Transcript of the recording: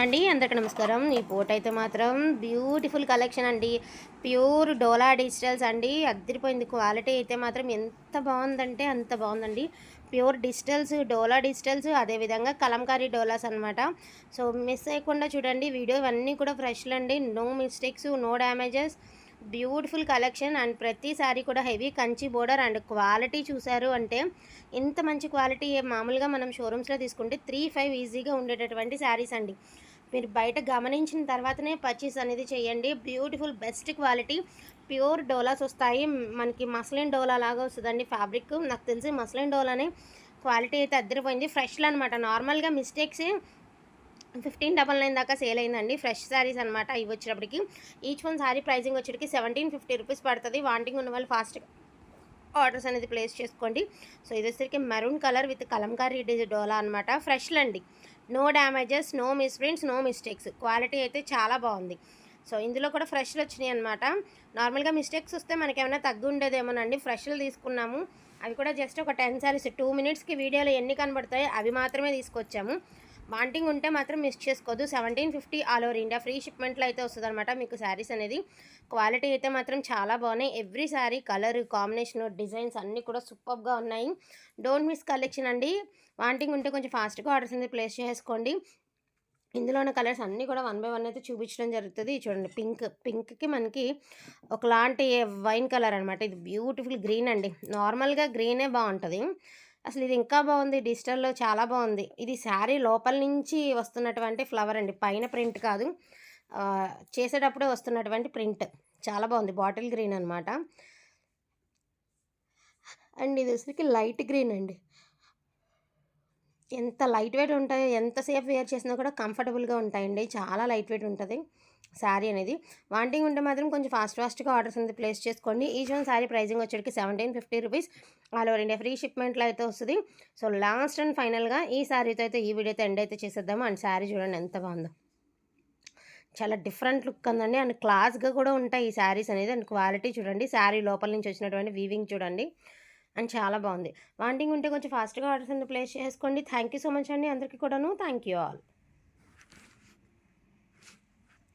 అండి అందరికి నమస్కారం. ఈ పూట అయితే మాత్రం బ్యూటిఫుల్ కలెక్షన్ అండి. ప్యూర్ డోలా డిజిటల్స్ అండి. అద్దరిపోయింది క్వాలిటీ అయితే మాత్రం ఎంత బాగుందంటే అంత బాగుందండి. ప్యూర్ డిజిటల్స్ డోలా డిజిటల్స్ అదేవిధంగా కలంకారీ డోలాస్ అనమాట సో మిస్ అయ్యకుండా చూడండి వీడియో ఇవన్నీ కూడా ఫ్రెష్లు అండి no mistakes no damages. Beautiful collection and ప్రతి సారీ కూడా heavy Kanchi border and quality చూశారు అంటే ఇంత మంచి క్వాలిటీ మామూలుగా మనం షోరూమ్స్లో తీసుకుంటే త్రీ ఫైవ్ ఈజీగా ఉండేటటువంటి శారీస్ అండి. మీరు బయట గమనించిన తర్వాతనే పర్చేస్ అనేది చేయండి. Beautiful best quality pure Doulos వస్తాయి. మనకి మస్లిన్ డోలా లాగా వస్తుందండి ఫ్యాబ్రిక్. నాకు తెలిసి మస్లిన్ డోలానే క్వాలిటీ అయితే అద్దరిపోయింది. ఫ్రెష్లు అనమాట నార్మల్గా మిస్టేక్స్ ఫిఫ్టీన్ డబల్ నైన్ దాకా సేల్ అయిందండి. ఫ్రెష్ శారీస్ అనమాట ఇవి వచ్చేటప్పటికి. ఈచ్ వన్ శారీ ప్రైజింగ్ వచ్చేటికి సెవెంటీన్ ఫిఫ్టీ రూపీస్ పడుతుంది. వాంటింగ్ ఉన్న వాళ్ళు ఫాస్ట్గా ఆర్డర్స్ అనేది ప్లేస్ చేసుకోండి. సో ఇది వచ్చేసరికి మెరూన్ కలర్ విత్ కలంకారీ డిజి డోలా అనమాట ఫ్రెష్లు అండి no damages no misprints no mistakes. Quality అయితే చాలా బాగుంది. సో ఇందులో కూడా ఫ్రెష్లు వచ్చినాయి అనమాట నార్మల్గా మిస్టేక్స్ వస్తే మనకి ఏమైనా తగ్గి ఉండేదేమోనండి. ఫ్రెష్లు తీసుకున్నాము. అవి కూడా జస్ట్ ఒక టెన్ సారీస్ టూ మినిట్స్కి వీడియోలో ఎన్ని కనబడతాయి అవి మాత్రమే తీసుకొచ్చాము. వాంటింగ్ ఉంటే మాత్రం మిస్ చేసుకోవద్దు seventeen fifty all over India free షిప్మెంట్లో అయితే వస్తుంది అనమాట మీకు శారీస్ అనేది. క్వాలిటీ అయితే మాత్రం చాలా బాగున్నాయి. Every sari colour combination designs అన్నీ కూడా సూపర్గా ఉన్నాయి. డోంట్ మిస్ కలెక్షన్ అండి. వాంటింగ్ ఉంటే కొంచెం ఫాస్ట్గా ఆర్డర్స్ అనేది ప్లేస్ చేసుకోండి. ఇందులో ఉన్న కలర్స్ అన్నీ కూడా వన్ బై వన్ అయితే చూపించడం జరుగుతుంది. చూడండి పింక్. పింక్కి మనకి ఒకలాంటి వైన్ కలర్ అనమాట ఇది బ్యూటిఫుల్ గ్రీన్ అండి. నార్మల్గా గ్రీనే బాగుంటుంది. అసలు ఇది ఇంకా బాగుంది. డిజిటల్లో చాలా బాగుంది. ఇది శారీ లోపల నుంచి వస్తున్నటువంటి ఫ్లవర్ అండి. పైన ప్రింట్ కాదు. చేసేటప్పుడే వస్తున్నటువంటి ప్రింట్. చాలా బాగుంది. బాటిల్ గ్రీన్ అనమాట అండ్ ఇది వచ్చేసరికి లైట్ గ్రీన్ అండి. ఎంత లైట్ వెయిట్ ఉంటాయో ఎంతసేపు వేర్ చేసినా కూడా కంఫర్టబుల్గా ఉంటాయండి. చాలా లైట్ వెయిట్ ఉంటుంది శారీ అనేది. వాంటింగ్ ఉంటే మాత్రం కొంచెం ఫాస్ట్ ఫాస్ట్గా ఆర్డర్స్ అనేది ప్లేస్ చేసుకోండి. Each one sari pricing వచ్చేటికి seventeen fifty rupees. All over India free షిప్మెంట్లో అయితే వస్తుంది. సో లాస్ట్ అండ్ ఫైనల్గా ఈ శారీతో అయితే ఈ వీడియోతో ఎండ్ అయితే చేసేద్దాము. అండ్ శారీ చూడండి ఎంత బాగుందో. చాలా డిఫరెంట్ లుక్ ఉందండి. అండ్ క్లాస్గా కూడా ఉంటాయి ఈ శారీస్ అనేది. అండ్ క్వాలిటీ చూడండి. శారీ లోపల నుంచి వచ్చినటువంటి వీవింగ్ చూడండి. అండ్ చాలా బాగుంది. వాంటింగ్ ఉంటే కొంచెం ఫాస్ట్గా ఆర్డర్స్ ప్లేస్ చేసుకోండి. థ్యాంక్ యూ సో మచ్ అండి. అందరికీ కూడాను. Thank you all.